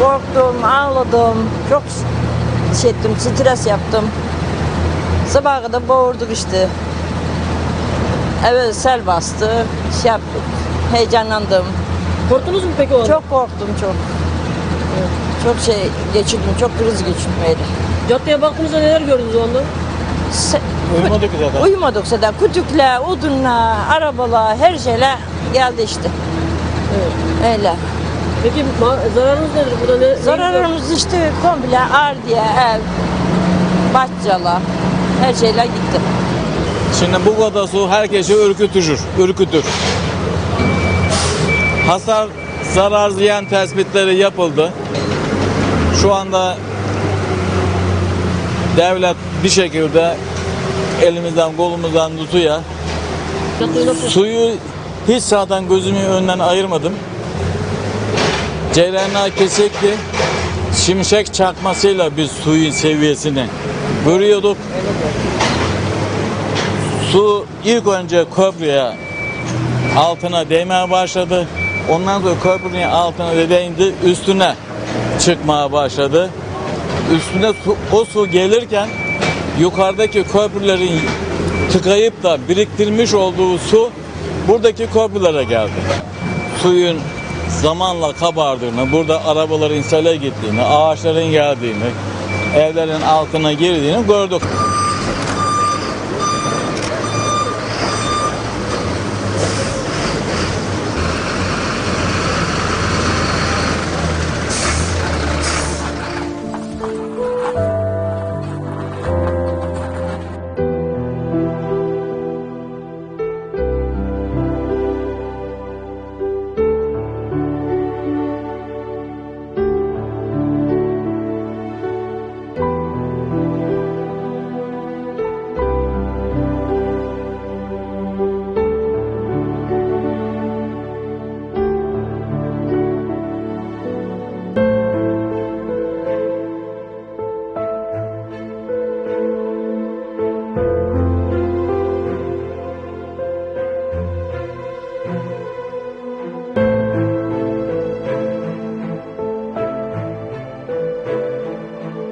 Korktum, ağladım. Çok şey ettim, stres yaptım. Sabaha kadar boğurduk işte. Evet sel bastı. Şey yaptık. Heyecanlandım. Korktunuz mu peki o anda? Çok korktum çok. Çok şey geçirdim. Çok kriz geçirdim öyle. Caddeye baktığınızda neler gördünüz o anda? Se- Uyumadık zaten. Uyumadık zaten. Kütükle, odunla, arabalar, her şeyle geldi işte. Evet. Öyle. Peki ma- zararınız nedir burada? Ne, ne- Zararımız işte komple ardiye, ev, bahçeler, her şeyler gitti. Şimdi bu kadar su herkesi ürkütür. ürkütür. Hasar, zarar ziyan tespitleri yapıldı. Şu anda devlet bir şekilde elimizden kolumuzdan tutuyor. Suyu hiç zaten gözümün önünden ayırmadım. Ceylanlar kesikti. Şimşek çakmasıyla biz suyun seviyesini görüyorduk. Su ilk önce köprüye altına değmeye başladı. Ondan sonra köprünün altına değindi üstüne çıkmaya başladı. Üstüne su, o su gelirken yukarıdaki köprülerin tıkayıp da biriktirmiş olduğu su buradaki köprülere geldi. Suyun zamanla kabardığını, burada arabaların sele gittiğini, ağaçların geldiğini, evlerin altına girdiğini gördük.